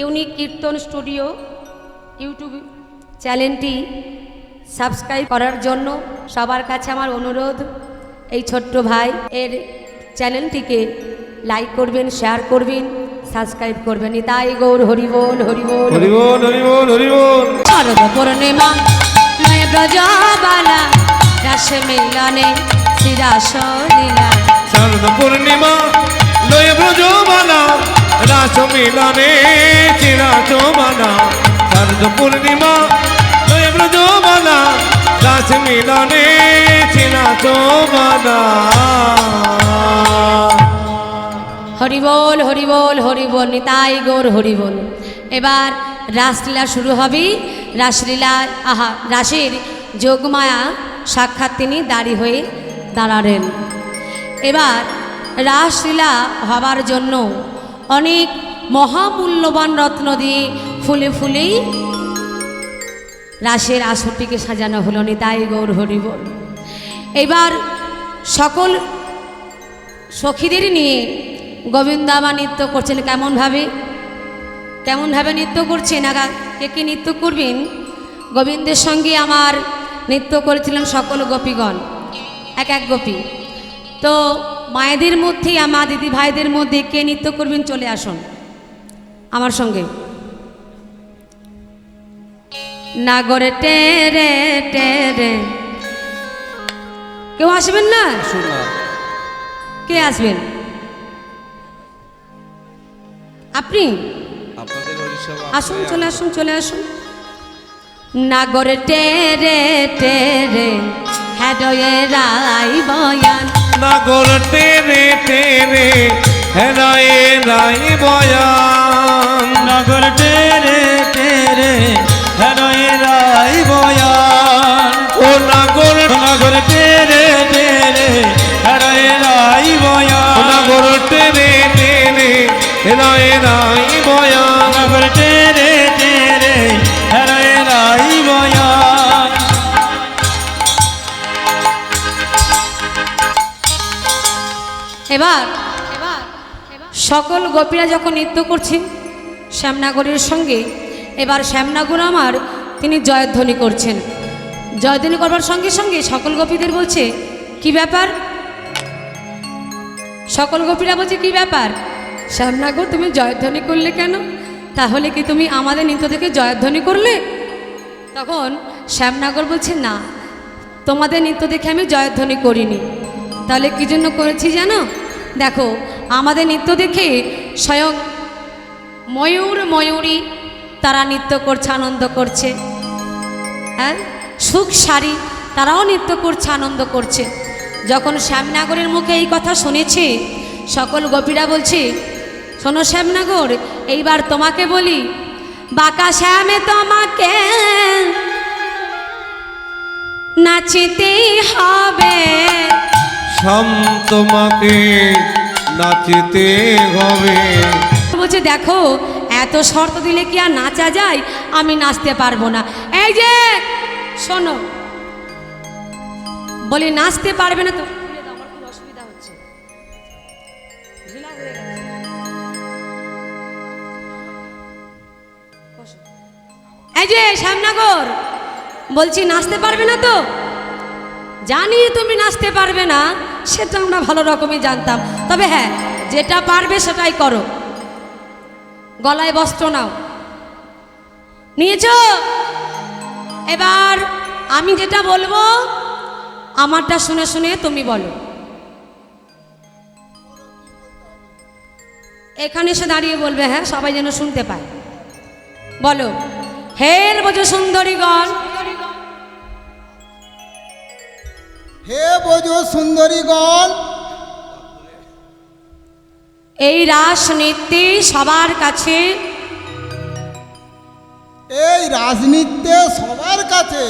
Unique কীর্তন studio YouTube চ্যানেলটি subscribe করার জন্য সবার কাছে আমার অনুরোধ। এই ছোট্ট ভাই এর চ্যানেলটিকে লাইক করবেন শেয়ার করবেন সাবস্ক্রাইব করবেন। তাই গৌর হরিবোল হরিবোল। হরিবল হরিবল হরিবল। শারদ পূর্ণিমা নয় ব্রজবালা রাস মিলনে লীলা শারদ পূর্ণিমা লয় ব্রজমালা রাস মিলনে চিরাচ মালা শারদ পূর্ণিমা লয় ব্রজমালা রাস মিলনে চিরাচ মালা হরিবোল হরিবোল হরিবোল নিতাই গৌর হরিবোল এবার রাসলীলা শুরু হবে। রাসলীলা, আহা, রাসের যোগমায়া সাক্ষাৎ তিনি দাঁড়ি হয়ে দাঁড়ালেন। এবার রাসলীলা হবার জন্য অনেক মহামূল্যবান রত্ন দিয়ে ফুলে ফুলেই রাসের আসরটিকে সাজানো হলো। নিতাই গৌর হরিবোল এবার সকল সখীদের নিয়ে গোবিন্দামা নৃত্য করছেন। কেমনভাবে কেমনভাবে নৃত্য করছেন? আগা, কে কে নৃত্য করবেন? গোবিন্দের সঙ্গে আমার নৃত্য করেছিলেন সকল গোপীগণ। এক এক গোপী। তো মায়েদের মধ্যে আমার দিদি ভাইদের মধ্যে কে নৃত্য করবেন চলে আসুন। আমার সঙ্গে। নাগরে টেরে টেরে। কেউ আসবেন না? কে আসবেন? আপনি? আসুন চলে আসুন চলে আসুন। নাগর টেরে টেরে। হ্যাডয়ে রাই বয়ান। নাগর টেরে টেরে হেরায় রাই বয়ান। নগর টেরে টেরে হেরয় রাই বয়ান। ও নাগর নগর টেরে টেরে হেরয় রাই বয়ান। নাগর টেরে টেরে হেরায় রাই বয়ান। নগর টেরে টেরে এবার সকল গোপীরা যখন নৃত্য করছেন শ্যামনাগরের সঙ্গে, এবার শ্যামনাগর আমার তিনি জয়ধ্বনি করছেন। জয়ধ্বনি করবার সঙ্গে সঙ্গে সকল গোপীদের বলছে, কি ব্যাপার? সকল গোপীরা বলছে, কি ব্যাপার? শ্যামনাগর, তুমি জয়ধ্বনি করলে কেন? তাহলে কি তুমি আমাদের নৃত্য থেকে জয়ধ্বনি করলে? তখন শ্যামনাগর বলছে, না, তোমাদের নৃত্য দেখে আমি জয়ধ্বনি করিনি। তাহলে কী জন্য করেছি জানো? দেখো, আমাদের নৃত্য দেখে স্বয়ং ময়ূর ময়ূরী তারা নৃত্য করছে, আনন্দ করছে। হ্যাঁ? সুখ সারি তারাও নৃত্য করছে, আনন্দ করছে। যখন শ্যামনাগরের মুখে এই কথা শুনেছে, সকল গোপীরা বলছে, শোনো শ্যামনাগর, এইবার তোমাকে বলি, বাঁকা শ্যামে তোমাকে নাচিতেই হবে। তোমাকে নাচিতে হবে। বলছে, দেখো, এত শর্ত দিলে কি আর নাচা যায়? আমি নাচতে পারব না। এই যে, শোনো, বলি নাচতে পারবে না তো। এই যে, শ্যামনগর, বলছি, নাচতে পারবে না তো? জানি তুমি নাচতে পারবে না, সেটা আমরা ভালো রকমই জানতাম। তবে হ্যাঁ যেটা পারবে সেটাই করো। গলায় বস্ত্র নাও। নিয়েছ? এবার আমি যেটা বলব, আমারটা শুনে শুনে তুমি বলো। এখানে এসে দাঁড়িয়ে বলবে হ্যাঁ সবাই যেন শুনতে পায়। বলো, হের বোঝো সুন্দরীগণ হে বোঝো সুন্দরীগণ। এই রাস নৃত্যে সবার কাছে। এই রাজনীতিতে সবার কাছে।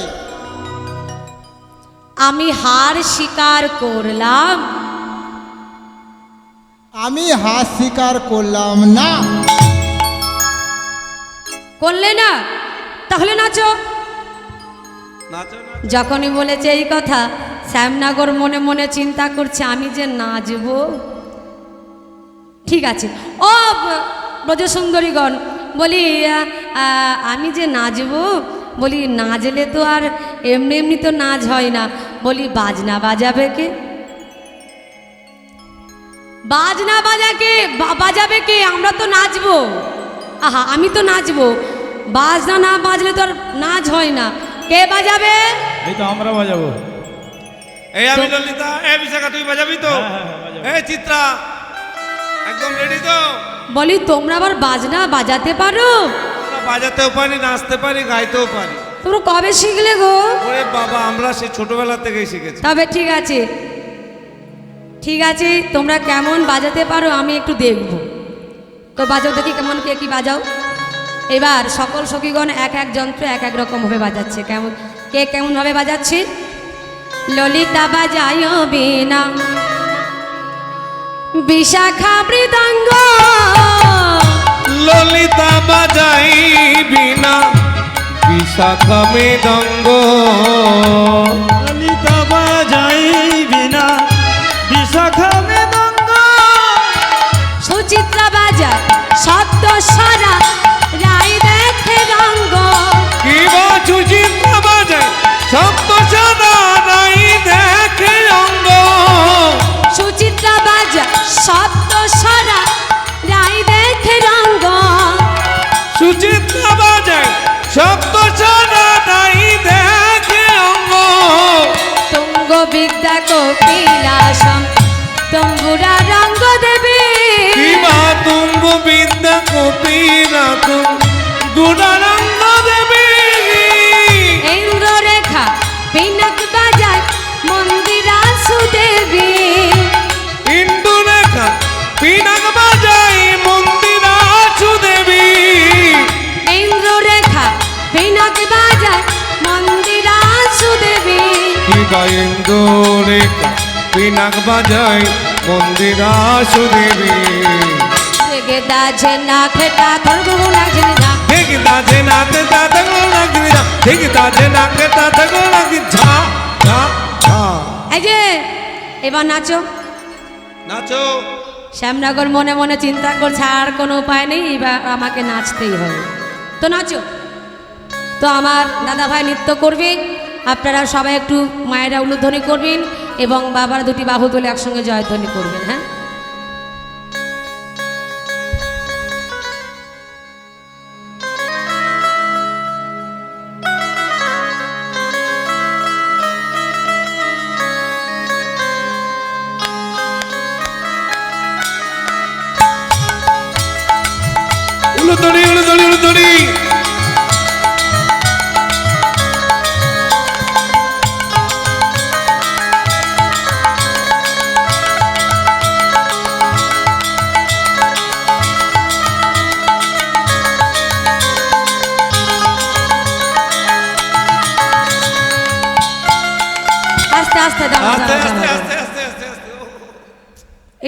আমি হার স্বীকার করলাম। আমি হাত স্বীকার করলাম না। করলে না? তাহলে নাচো নাচো। যখনই বলেছে এই কথা শ্যামনগর মনে মনে চিন্তা করছে, আমি যে নাচবো। ঠিক আছে। ও, ব্রজসুন্দরীগণ, বলি আমি যে নাচবো, বলি, নাচলে তো আর এমনি এমনি তো নাচ হয় না। বলি, বাজনা বাজাবে কে? বাজনা বাজাকে বাজাবে কে? আমরা তো নাচবো। আহা, আমি তো নাচবো। বাজনা না বাজলে তো আর নাচ হয় না। কে বাজাবে? আমরা বাজাবো। এই আমি ললিতা এ বিশাখা তুই বাজাবি তো? হ্যাঁ, হ্যাঁ, হ্যাঁ, চিত্রা একদম রেডি তো? বলি তোমরা আবার বাজনা বাজাতে পারো? বাজাতেও পারি নাচতে পারি গাইতেও পারি। তোমরা কবে শিখলে গো? ওরে বাবা আমরা সে ছোটবেলা থেকেই শিখেছি। তবে ঠিক আছে। ঠিক আছে তোমরা কেমন বাজাতে পারো আমি একটু দেখব। তো বাজাও দেখি কেমন কে কি বাজাও। এবার সকল সখীগণ এক এক যন্ত্র এক এক রকমভাবে বাজাচ্ছে। কেমন কে কেমনভাবে বাজাচ্ছে? ললিতা বাজায় বিনা। বিশাখা মৃদঙ্গ। ললিতা বাজাই বিনা। বিশাখা মৃদঙ্গ। ললিতা বাজাই বিনা। বিশাখা মৃদঙ্গ। সুচিত্রা বাজায় তম্বুরা রঙ্গ দেবে কি বা তুঙ্গ বিদ্যা কপি রাখুন গুণানন্দ দেবী ইন্দ্র রেখা পিনক বাজায় মন্দিরা সুদেবী ইন্দু রেখা পিনাক বাজাই মন্দিরা সুদেবী ইন্দ্র রেখা পিনক বাজায় মন্দিরা সুদেবী কি বা ইন্দু রেখা পিনাক বাজাই মন্দিরা সুদেবী। এই যে এবার নাচো। নাচো। শ্যামনগর মনে মনে চিন্তা করছে আর কোনো উপায় নেই এবার আমাকে নাচতেই হবে। তো নাচো। তো আমার দাদা ভাই নৃত্য করবে। আপনারা সবাই একটু মায়েরা উলুধ্বনি করবেন এবং বাবার দুটি বাহু তুলে একসঙ্গে জয়ধ্বনি করবেন হ্যাঁ?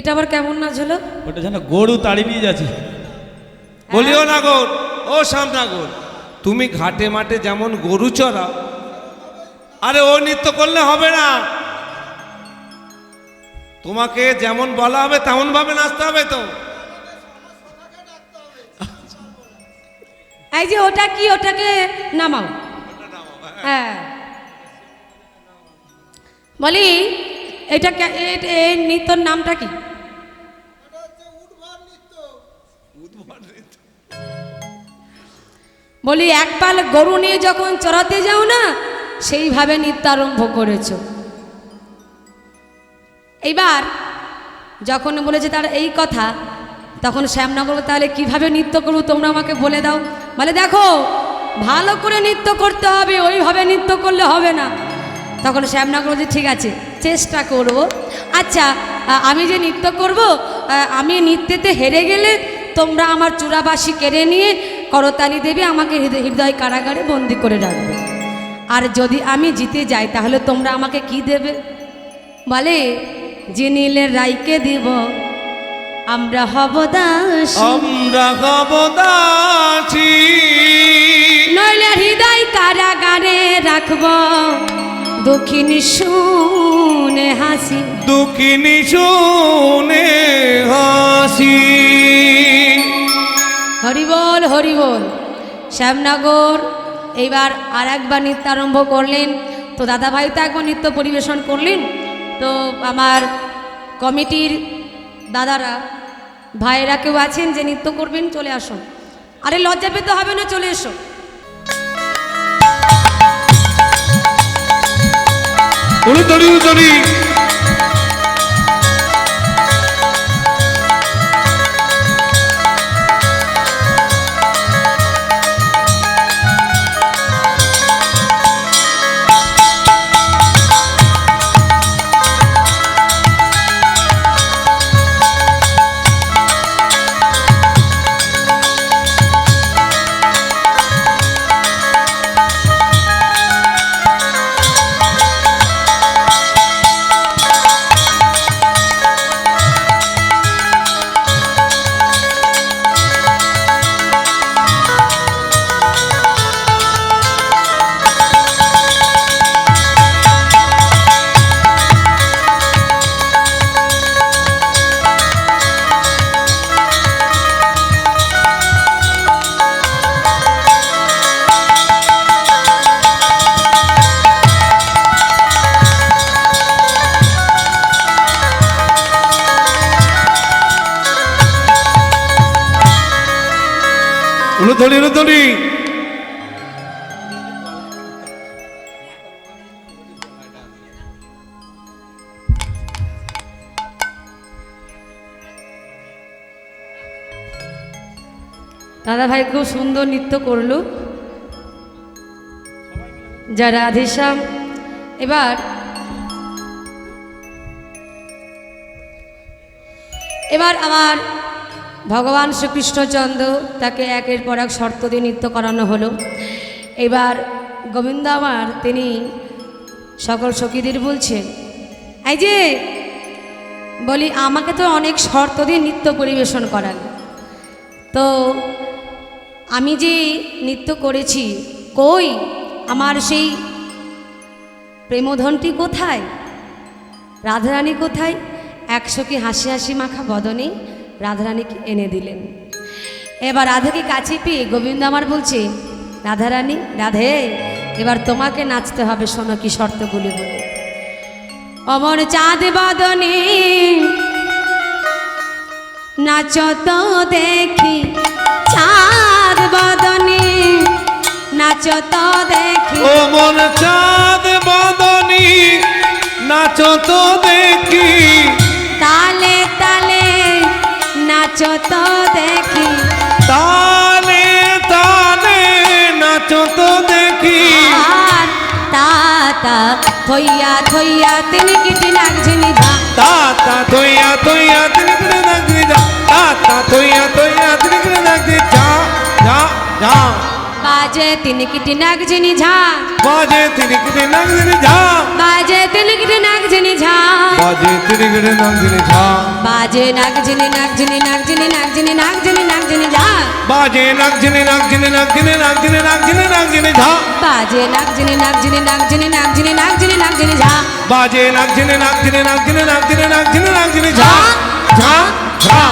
এটা আবার কেমন নাচ হলো? ওটা যেন গরু তাড়ি নিয়ে যাচ্ছে। বলিও না গোর ও শ্যামনাগর তুমি ঘাটে মাঠে যেমন গরু চড়াও আরে ও নৃত্য করলে হবে না। তোমাকে যেমন বলা হবে তেমন ভাবে নাচতে হবে তো। এই যে ওটা কি ওটাকে নামাও। হ্যাঁ। বলি এটা এই নৃত্যর নামটা কি? বলি, এক পাল গরু নিয়ে যখন চড়াতে যাও না, সেইভাবে নৃত্য আরম্ভ করেছ। এইবার যখন বলেছে তার এই কথা, তখন শ্যামনগর তাহলে কীভাবে নৃত্য করব? তোমরা আমাকে বলে দাও। বলে, দেখো, ভালো করে নৃত্য করতে হবে, ওইভাবে নৃত্য করলে হবে না। তখন শ্যামনগর বলছে ঠিক আছে। চেষ্টা করব। আচ্ছা আমি যে নৃত্য করব আমি নৃত্যেতে হেরে গেলে তোমরা আমার চূড়াবাসী কেড়ে নিয়ে করতালি দেবে আমাকে হৃদয় হৃদয় কারাগারে বন্দি করে রাখবে। আর যদি আমি জিতে যাই তাহলে তোমরা আমাকে কি দেবে? বলে যে নীলের রাইকে দিব আমরা হব দাস। আমরা কবদাছি নইলে হৃদয় কারাগারে রাখব। দক্ষিণী শুনে হাসি। দুঃখিনী শুনে হাসি। হরিবল হরিবল। শ্যামনগর এইবার আর একবার নৃত্য আরম্ভ করলেন। তো দাদাভাই তো একবার নৃত্য পরিবেশন করলেন। তো আমার কমিটির দাদারা ভাইয়েরা কেউ আছেন যে নৃত্য করবেন চলে আসুন। আরে লজ্জা পেতে হবে না চলে এসো। উলুতড়ি উলুতড়ি উলুতড়ি দাদাভাই খুব সুন্দর নৃত্য করল। যারা রাধেশ্যাম। এবার এবার আমার ভগবান শ্রীকৃষ্ণচন্দ্র তাকে একের পর এক শর্ত দিয়ে নৃত্য করানো হলো। এবার গোবিন্দ আমার, তিনি সকল সখীদের বলছেন এই যে, বলি আমাকে তো অনেক শর্ত দিয়ে নৃত্য পরিবেশন করান তো আমি যে নৃত্য করেছি, কই? আমার সেই প্রেমধনটি কোথায়? রাধারানী কোথায়? একশো কি হাসি হাসি মাখা বদনে রাধারানীকে এনে দিলেন। এবার রাধাকে কাছে পেয়ে গোবিন্দ আমার বলছে, রাধারানী, রাধে, এবার তোমাকে নাচতে হবে, শোনো কি শর্তগুলি বলে। অমর চাঁদ বদনে নাচ তো দেখি চাঁদ বদনে নাচ তো দেখি। ও মন চাঁদ বদনি নাচো তো দেখি। তালে তালে নাচ তো দেখি। তালে তালে নাচো তো দেখি। আর তাতা থইয়া থইয়া তিনি কিটি লাগছেনি ভা তাতা তৈয়া তৈয়া করে নাচনি যা। তাতা তৈয়া তৈয়া করে নাচনি যা যা যা। বাজে তিন কিটি লাগছেনি ঝা বাজে তিন কিটি নাচনি ঝা বাজে তিন কিটি ঝা বাজে করে নাচনি যা বাজে নাগজিনি নাগজিনি নাগজিনি নাগজিনি নাগজিনি নাগজিনি ঝা বাজে নাচনি নাচনি নাচনি নাচনি নাচনি নাচনি যা বাজে নাগজিনি নাগজিনি নাগজিনি নাগজিনি নাগজিনি নাগজিনি ঝা বাজে নাচনি নাচনি নাচনি নাচনি নাচনি নাচনি যা যা যা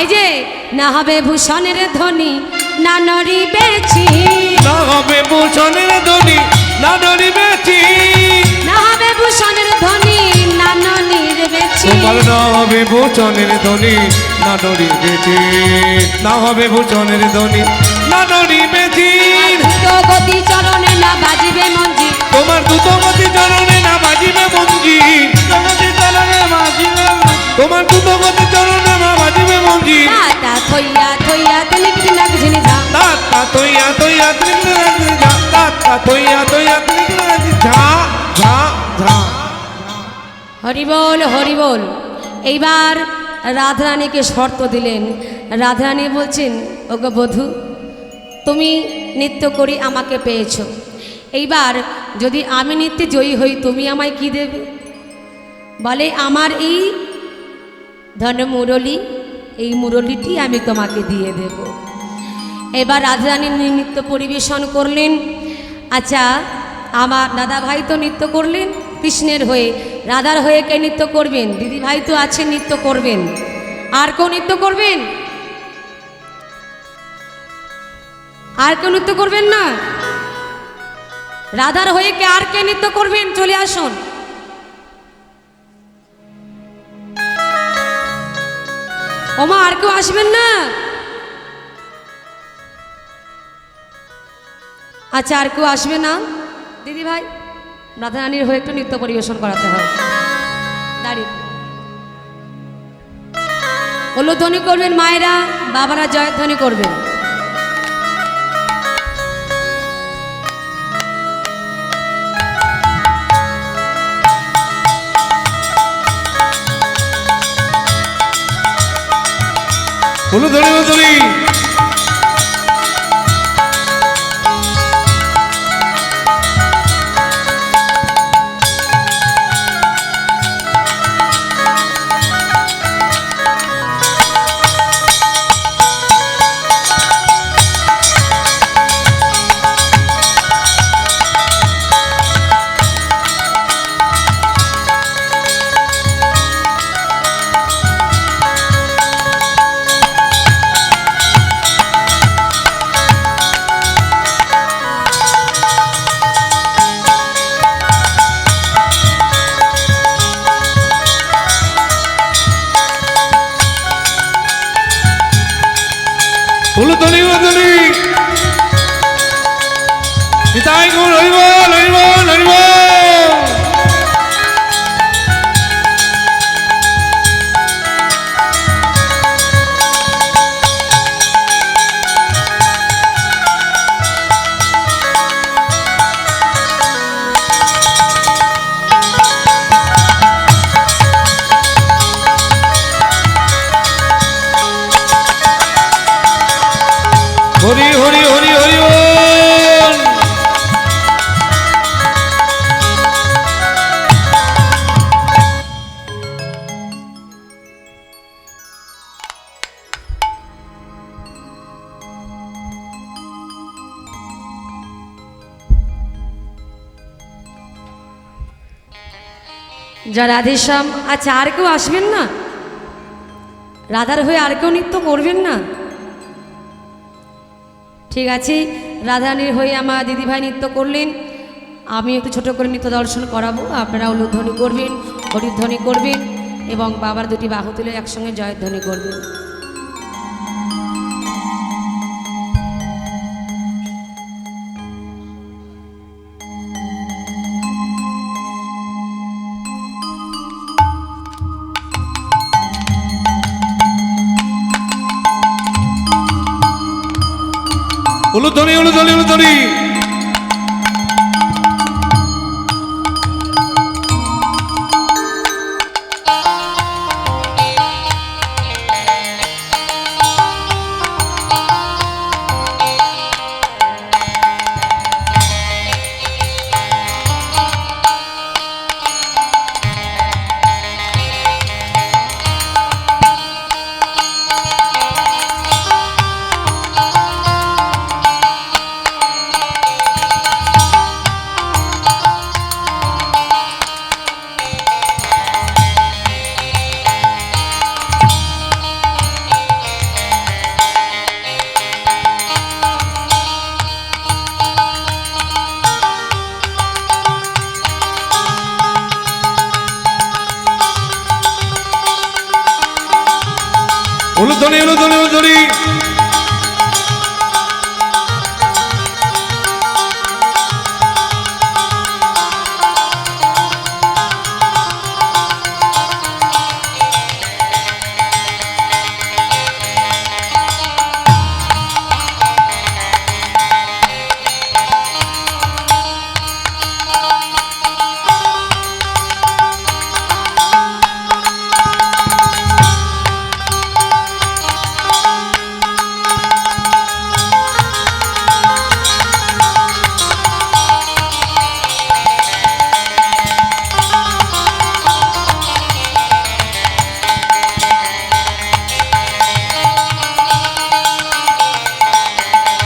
এই যে না হবে ভূষণের ধ্বনি না নরি বেছি না হবে ভূষণের ধ্বনি না ডরি বেচি না হবে ভূষণের ধ্বনি না ননির বেছি তোমার না হবে ভূষণের ধ্বনি না ডরি বেচি না হবে ভূষণের ধ্বনি না ডরি বেচি গতি চরণে না বাজিবে মঞ্জি। তোমার দ্রুতগতি চরণে না বাজিবে মঞ্জি। দ্রুতগতি চরণে বাজিবে তোমার দ্রুতগতি চরণে না বাজিবে মঞ্জি তাতা থইয়া থইয়া তিনি কিছু লাগছিনি যা যা ত্রিকৃষ্ণ রাজি ঝা ঝা। ঝা হরিবল হরিবল এইবার রাধারানীকে শর্ত দিলেন। রাধারানী বলছেন ওগো বধূ তুমি নৃত্য করি আমাকে পেয়েছ। এইবার যদি আমি নৃত্যে জয়ী হই তুমি আমায় কি দেবে? বলে আমার এই ধন মুরলি, এই মুরলিটি আমি তোমাকে দিয়ে দেব। এবার রাধারানী নৃত্য পরিবেশন করলেন। আচ্ছা আমার দাদা ভাই তো নৃত্য করলেন, কৃষ্ণের হয়ে, রাধার হয়ে কে নৃত্য করবেন? দিদি ভাই তো আছেন, নৃত্য করবেন। আর কেউ নৃত্য করবেন? আর কেউ নৃত্য করবেন না? রাধার হয়ে কে আর কে নৃত্য করবেন? চলে আসুন। ওমা, আর কেউ আসবেন না? আচ্ছা আর কেউ আসবে না? দিদি ভাই রাধা রানীর হয়ে একটু নৃত্য পরিবেশন করাতে হবে। দাঁড়িয়ে। উল্লধ্বনি করবেন মায়েরা, বাবারা জয়ধ্বনি করবেন। হলুদ হলুদ হরি হরি হরি রাধেশ্যাম আচ্ছা আর কেউ আসবেন না? রাধার হয়ে আর কেউ নৃত্য করবেন না? ঠিক আছে? রাধারানীর হয়ে আমার দিদিভাই নৃত্য করলেন। আমি একটু ছোট করে নৃত্য দর্শন করাবো। আপনারা উলুধ্বনি করবেন, হরিধ্বনি করবেন এবং বাবার দুটি বাহু তুলে একসঙ্গে জয়ধ্বনি করবেন। উলুধ্বনি উলুধ্বনি উলুধ্বনি।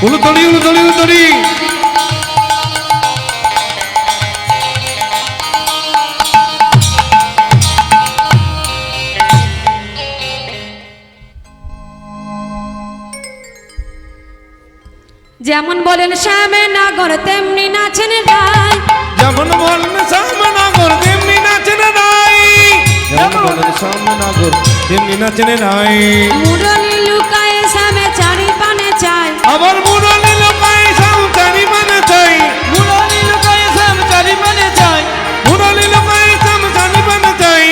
উলুধরি উলুধরি উলুধরি যেমন বলেন শ্যামে নাগর তেমনি নাচেন রায় যেমন বলেন শ্যামে নাগর তেমনি নাচেন নাই যেমন বলেন শ্যামনগর তেমনি নাচেন নাই মুরলি আবার মুরলি লোকাই শ্যাম চারি মানে চাই। মুরারি লোকায় শ্যাম চারি মানে চাই। মুরলি লোকাই শ্যাম চারি মানে চাই।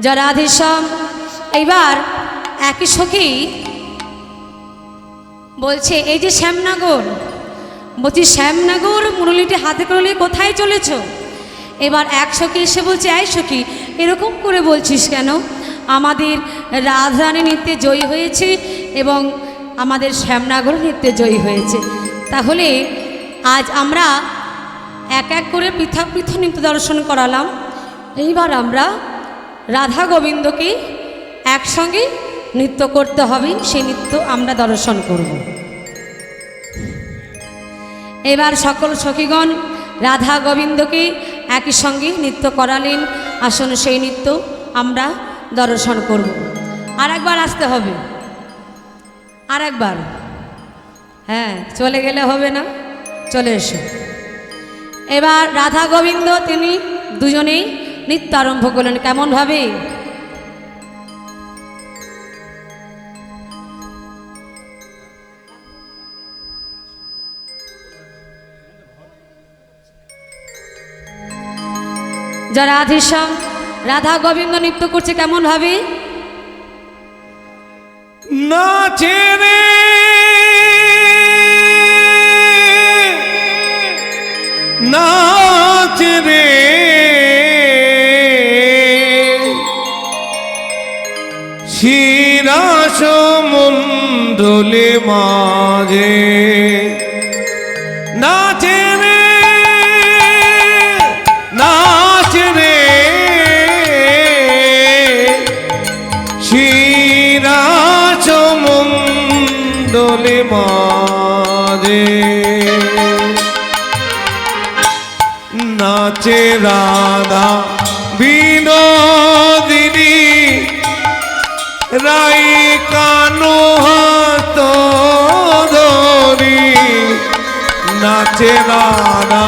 জরাধীশম এইবার একই সখী বলছে এই যে শ্যামনগর বলছি শ্যামনগর মুরলিটি হাতে করে নিয়ে কোথায় চলেছ? এবার এক সখী এসে বলছে এই সখী এরকম করে বলছিস কেন? আমাদের রাজধানী নৃত্যে জয়ী হয়েছে এবং আমাদের শ্যামনগর নৃত্যে জয়ী হয়েছে। তাহলে আজ আমরা এক এক করে পৃথক পৃথক নৃত্য দর্শন করালাম। এইবার আমরা রাধা গোবিন্দকে একসঙ্গে নৃত্য করতে হবে, সেই নৃত্য আমরা দর্শন করব। এবার সকল সখীগণ রাধা গোবিন্দকে একই সঙ্গে নৃত্য করালেন। আসলে সেই নৃত্য আমরা দর্শন করব। আর একবার আসতে হবে। আর একবার হ্যাঁ চলে গেলে হবে না। চলে এসো। এবার রাধা গোবিন্দ, তিনি দুজনেই নৃত্য আরম্ভ করলেন। কেমনভাবে যারা আধিশ্যাম রাধা গোবিন্দ নৃত্য করছে কেমন কেমনভাবে নাচে রে শিরাস মন্ডলে মাঝে শিরাচ মন্ডলে মাঝে নাচে রাধা বিনোদিনী রাই কানো হাত ধরি। নাচে রাধা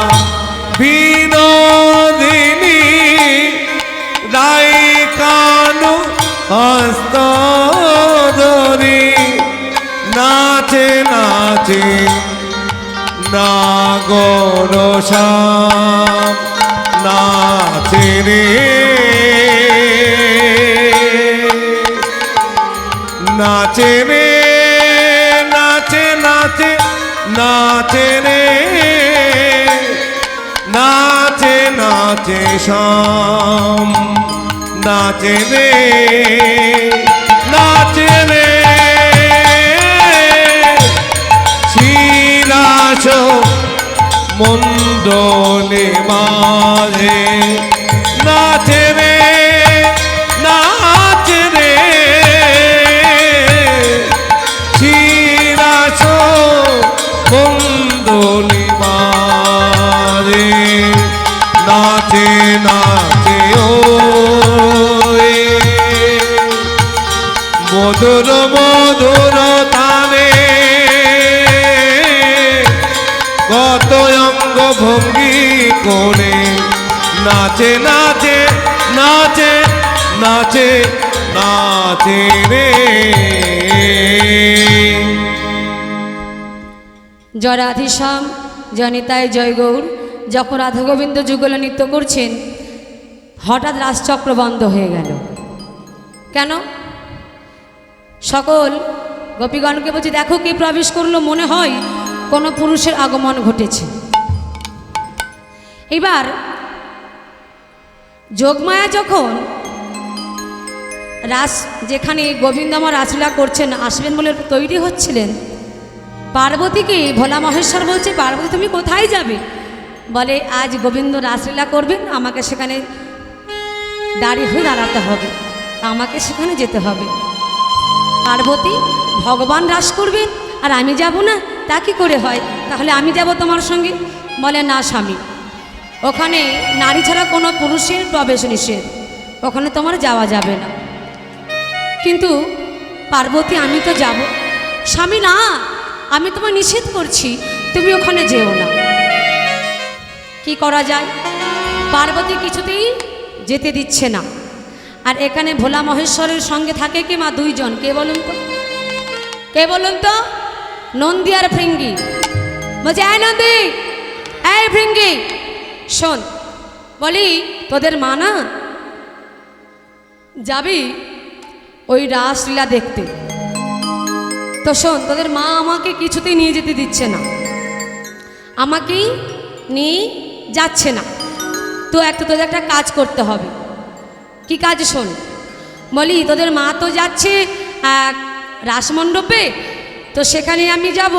ধরি নাচে নাচে, নাগর নাচে রে। নাচে রে, নাচে নাচে নাচে রে। নাচে নাচে শ্যাম। নাচে রে নাচে মন্ডলে মাঝে নাচে রে নাচে রে শিরাস মন্ডলে মাঝে, নাচে নাচে ও মধুর মধুর তানে কত অঙ্গ ভঙ্গি করে নাচে নাচে নাচে নাচে নাচে রে। জয় জনিতায় জয় গৌর যখন রাধা গোবিন্দ যুগল নৃত্য করছেন, হঠাৎ রাজচক্র বন্ধ হয়ে গেল। কেন? সকল গোপীগণকে বলছি, দেখো কে প্রবেশ করল, মনে হয় কোনো পুরুষের আগমন ঘটেছে। এবার যোগমায়া যখন রাস, যেখানে গোবিন্দমা রাসলীলা করছেন আসবেন বলে তৈরি হচ্ছিলেন, পার্বতীকে ভোলা মহেশ্বর বলছে, পার্বতী, তুমি কোথায় যাবে? বলে, আজ গোবিন্দ রাসলীলা করবেন, আমাকে সেখানে দাঁড়িয়ে হয়ে দাঁড়াতে হবে, আমাকে সেখানে যেতে হবে। পার্বতী, ভগবান রাস করবেন, আর আমি যাব না, তা কি করে হয়? তাহলে আমি যাব তোমার সঙ্গে? বলে, না স্বামী। ওখানে নারী ছাড়া কোনো পুরুষের প্রবেশ নিষেধ। ওখানে তোমার যাওয়া যাবে না। কিন্তু পার্বতী, আমি তো যাব। স্বামী, না, আমি তোমার নিষেধ করছি, তুমি ওখানে যেও না। কি করা যায়? পার্বতী কিছুতেই যেতে দিচ্ছে না। আর এখানে ভোলা মহেশ্বরের সঙ্গে থাকে কি মা দুইজন? কে বলুন তো? কে বলুন তো? নন্দী আর ভৃঙ্গি বলছে, এই নন্দী, এই ভৃঙ্গি শোন, বলি, তোদের মা না যাবি ওই রাসলীলা দেখতে। তো শোন, তোদের মা আমাকে কিছুতেই নিয়ে যেতে দিচ্ছে না। আমাকেই নিয়ে যাচ্ছে না। তো একটা তোদের একটা কাজ করতে হবে। কি কাজ শোন? বলি, তোদের মা তো যাচ্ছে রাসমণ্ডপে, তো সেখানে আমি যাব।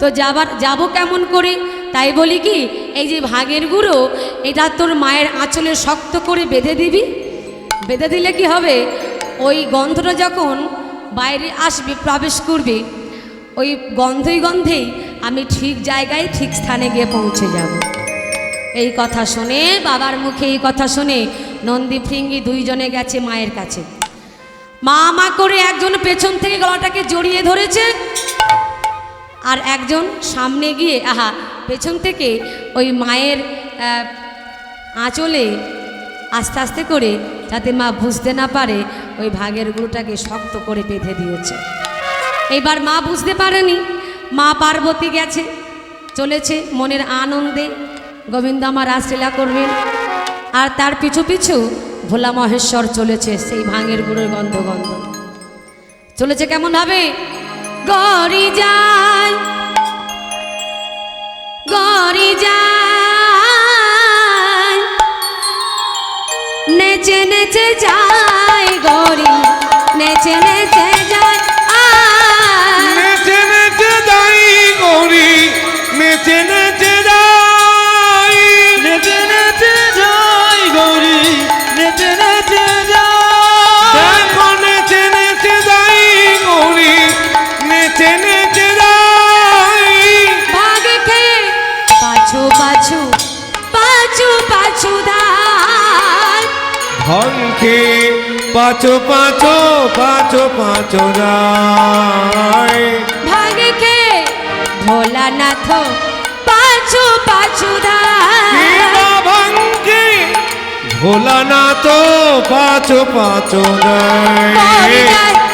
তো যাবার, যাব কেমন করে? তাই বলি কি, এই যে ভাগের গুঁড়ো, এটা তোর মায়ের আঁচলে শক্ত করে বেঁধে দিবি। বেঁধে দিলে কি হবে? ওই গন্ধটা যখন বাইরে আসবে, প্রবেশ করবে, ওই গন্ধই গন্ধেই আমি ঠিক জায়গায়, ঠিক স্থানে গিয়ে পৌঁছে যাব। এই কথা শুনে, বাবার মুখে এই কথা শুনে নন্দী ফিঙ্গি দুইজনে গেছে মায়ের কাছে। মা মা করে একজন পেছন থেকে গলাটাকে জড়িয়ে ধরেছে আর একজন সামনে গিয়ে, আহা, পেছন থেকে ওই মায়ের আঁচলে আস্তে আস্তে করে যাতে মা বুঝতে না পারে, ওই ভাগের গুলোটাকে শক্ত করে বেঁধে দিয়েছে। এবার মা বুঝতে পারেনি, মা পার্বতী গেছে, চলেছে মনের আনন্দে। গোবিন্দ আমার রাসলীলা করবেন। আর তার পিছু পিছু ভোলা মহেশ্বর চলেছে সেই ভাঙের গুঁড়োর গন্ধ গন্ধ। চলেছে কেমন হবে গড়ি যায় গড়ি যায় নেচে নেচে যায় গড়ি, নেচে নেচে যায় ধনকে পাঁচো পাঁচো পাঁচো পাঁচো ভাগকে ভাগে খেয়ে ভোলানাথ পাঁচ ধার ভঙ্গে ভোলা না তো পাঁচো পাঁচো যায়